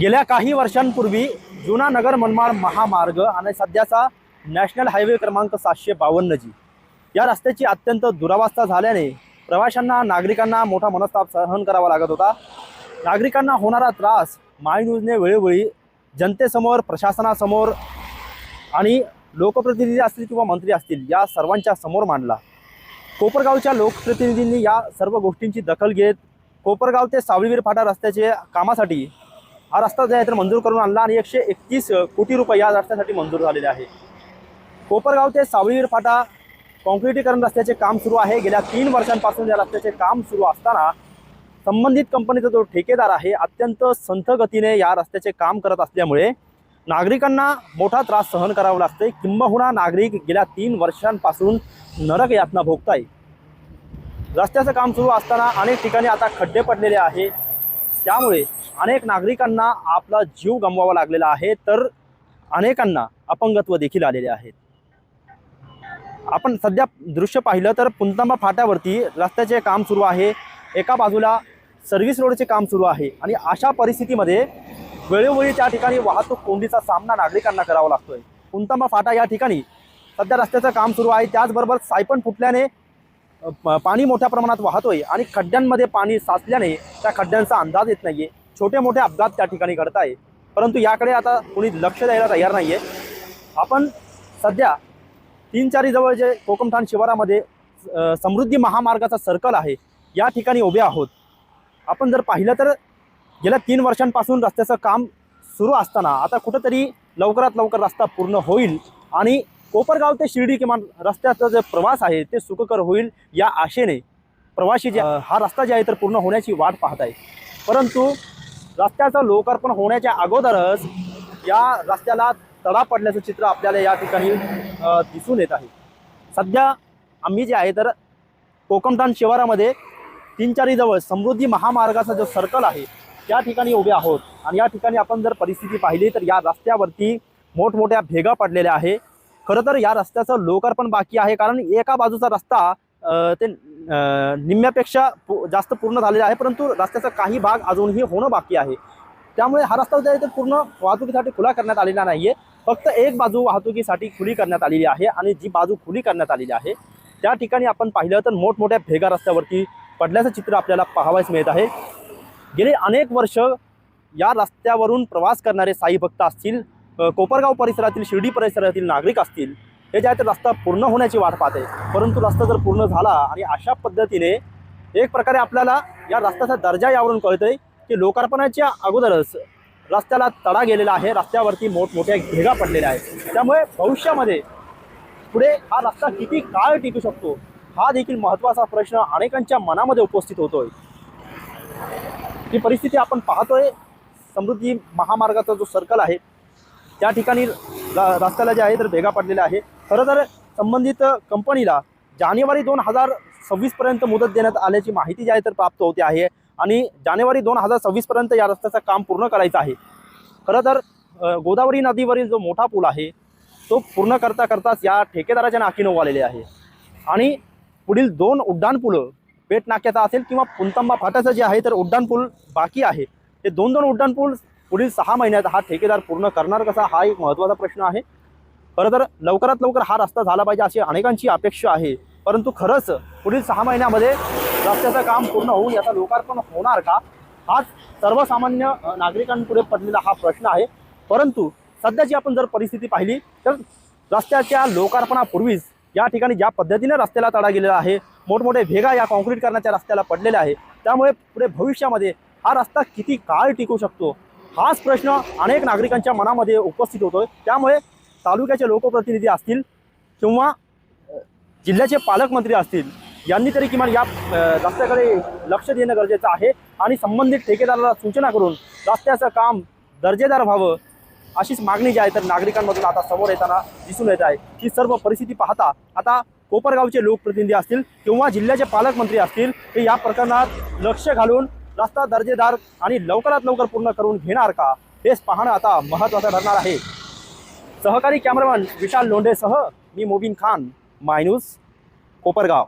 गेल्या काही वर्षांपूर्वी जुना नगर मनमाड महामार्ग आणि सध्याचा नॅशनल हायवे क्रमांक सातशे बावन्न जी. या रस्त्याची अत्यंत दुरावस्था झाल्याने प्रवाशांना नागरिकांना मोठा मनस्ताप सहन करावा लागत होता. नागरिकांना होणारा त्रास माय न्यूजने वेळोवेळी जनतेसमोर प्रशासनासमोर आणि लोकप्रतिनिधी असतील किंवा मंत्री असतील या सर्वांच्या समोर मांडला. कोपरगावच्या लोकप्रतिनिधींनी या सर्व गोष्टींची दखल घेत कोपरगाव ते सावळीवीर फाटा रस्त्याचे कामासाठी हा रस्ता जो आहे तर मंजूर करून आणला आणि एकशे एकतीस कोटी रुपये या रस्त्यासाठी मंजूर झालेले आहे. कोपरगाव ते सावळीवीर फाटा कॉन्क्रिटीकरण रस्त्याचे काम सुरू आहे. गेल्या तीन वर्षांपासून या रस्त्याचे काम सुरू असताना संबंधित कंपनीचा जो ठेकेदार आहे अत्यंत संथ गतीने या रस्त्याचे काम करत असल्यामुळे नागरिकांना मोठा त्रास सहन करावा लागतोय. किंबहुना नागरिक गेल्या तीन वर्षांपासून नरक यातना भोगताय. रस्त्याचं काम सुरू असताना अनेक ठिकाणी आता खड्डे पडलेले आहे. त्यामुळे अनेक नागरिकांना आपला जीव गमवावा लागलेला आहे तर अनेकांना अपंगत्व देखील आलेले आहेत. आपण सध्या दृश्य पाहिलं तर पुंतांबा फाट्यावरती रस्त्याचे काम सुरू आहे. एका बाजूला सर्व्हिस रोडचे काम सुरू आहे आणि अशा परिस्थितीमध्ये वेळोवेळी त्या ठिकाणी वाहतूक कोंडीचा सामना नागरिकांना करावा लागतोय. पुंतांबा फाटा या ठिकाणी सध्या रस्त्याचं काम सुरू आहे. त्याचबरोबर सायपण फुटल्याने पाणी मोठ्या प्रमाणात वाहतोय आणि खड्ड्यांमध्ये पाणी साचल्याने त्या खड्ड्यांचा अंदाज येत नाहीये. छोटे मोठे अपघात त्या ठिकाणी घडत आहे. परंतु याकडे आता कोणी लक्ष द्यायला तयार नाहीये. आपण सध्या तीन चारीजवळ जे कोकमठाण शिवारामध्ये समृद्धी महामार्गाचा सर्कल आहे या ठिकाणी उभे आहोत. आपण जर पाहिलं तर गेल्या तीन वर्षांपासून रस्त्याचं काम सुरू असताना आता कुठंतरी लवकरात लवकर रस्ता पूर्ण होईल आणि कोपरगाव ते शिर्डी किमान रस्त्याचा जे प्रवास आहे ते सुखकर होईल या आशेने प्रवासी जे हा रस्ता जे आहे तर पूर्ण होण्याची वाट पाहत आहे. परंतु रस्त्याचं लोकार्पण होण्याच्या अगोदरच या रस्त्याला तडा पडल्याचं चित्र आपल्याला या ठिकाणी दिसून येत आहे. सध्या आम्ही जे आहे तर कोकमठाण शिवारामध्ये तीन चारीजवळ समृद्धी महामार्गाचा जो सर्कल आहे त्या ठिकाणी उभे आहोत. आणि या ठिकाणी आपण जर परिस्थिती पाहिली तर या रस्त्यावरती मोठमोठ्या भेगा पडलेल्या आहे. खरं तर या रस्त्याचं लोकार्पण बाकी आहे कारण एका बाजूचा रस्ता ते निम्म्यापेक्षा जास्त पूर्ण झालेला आहे परंतु रस्त्याचा काही भाग अजूनही होणं बाकी आहे. त्यामुळे हा रस्ता जो आहे पूर्ण वाहतुकीसाठी खुला करण्यात आलेला नाही आहे फक्त एक बाजू वाहतुकीसाठी खुली करण्यात आलेली आहे आणि जी बाजू खुली करण्यात आलेली आहे त्या ठिकाणी आपण पाहिलं तर मोठमोठ्या भेगा रस्त्यावरती पडल्याचं चित्र आपल्याला पाहावयास मिळत आहे. गेले अनेक वर्ष या रस्त्यावरून प्रवास करणारे साई भक्त असतील कोपरगाव परिसरातील शिर्डी परिसरातील नागरिक असतील हे जे आहे ते रस्ता पूर्ण होण्याची वाट पाहते परंतु रस्ता जर पूर्ण झाला आणि अशा पद्धतीने एक प्रकारे आपल्याला या रस्त्याचा दर्जा यावरून कळतंय की लोकार्पणाच्या अगोदरच रस्त्याला तडा गेलेला आहे रस्त्यावरती मोठमोठ्या घेगा पडलेल्या आहेत. त्यामुळे भविष्यामध्ये पुढे हा रस्ता किती काळ टिकू शकतो हा देखील महत्त्वाचा प्रश्न अनेकांच्या मनामध्ये उपस्थित होतोय. ही परिस्थिती आपण पाहतोय. समृद्धी महामार्गाचा जो सर्कल आहे त्या ठिकाणी रस्त्याला जे आहे तर भेगा पडलेल्या आहे. खरं तर संबंधित कंपनीला जानेवारी दोन हजार सव्वीसपर्यंत मुदत देण्यात आल्याची माहिती जी आहे तर प्राप्त होते आहे आणि जानेवारी दोन हजार सव्वीसपर्यंत या रस्त्याचं काम पूर्ण करायचं आहे. खरं तर गोदावरी नदीवरील जो मोठा पूल आहे तो पूर्ण करता करताच या ठेकेदाराच्या नाकीनं आलेले आहे. आणि पुढील दोन उड्डाणपुलं पेट नाक्याचा असेल किंवा पुंतंबा फाट्याचं जे आहे तर उड्डाणपूल बाकी आहे. ते दोन दोन उड्डाणपूल पुढील सहा महिन्यात हा ठेकेदार पूर्ण करणार कसा हा एक महत्त्वाचा प्रश्न आहे. खरं तर लवकरात लवकर हा रस्ता झाला पाहिजे अशी अनेकांची अपेक्षा आहे. परंतु खरंच पुढील सहा महिन्यामध्ये रस्त्याचं काम पूर्ण होऊन याचा लोकार्पण होणार का हाच सर्वसामान्य नागरिकांपुढे पडलेला हा प्रश्न आहे. परंतु सध्याची आपण जर परिस्थिती पाहिली तर रस्त्याच्या लोकार्पणापूर्वीच या ठिकाणी ज्या पद्धतीने रस्त्याला तडा गेलेला आहे मोठमोठे भेगा या कॉन्क्रीट करण्याच्या रस्त्याला पडलेल्या आहे त्यामुळे पुढे भविष्यामध्ये हा रस्ता किती काळ टिकू शकतो हाच प्रश्न अनेक नागरिकांच्या मनामध्ये उपस्थित होतोय. त्यामुळे तालुक्याचे लोकप्रतिनिधी असतील किंवा जिल्ह्याचे पालकमंत्री असतील यांनी तरी किमान या रस्त्याकडे लक्ष देणं गरजेचं आहे आणि संबंधित ठेकेदाराला सूचना करून रस्त्याचं काम दर्जेदार व्हावं अशीच मागणी जी आहे तर नागरिकांमधून आता समोर येताना दिसून येत आहे. ही सर्व परिस्थिती पाहता आता कोपरगावचे लोकप्रतिनिधी असतील किंवा जिल्ह्याचे पालकमंत्री असतील हे या प्रकरणात लक्ष घालून रस्ता दर्जेदार आणि लवकरात लवकर पूर्ण करून घेणार का? हेच पाहणं आता महत्त्वाचं ठरणार आहे. सहकारी कॅमेरामन विशाल लोंढेसह मी मोबिन खान माय कोपरगाव.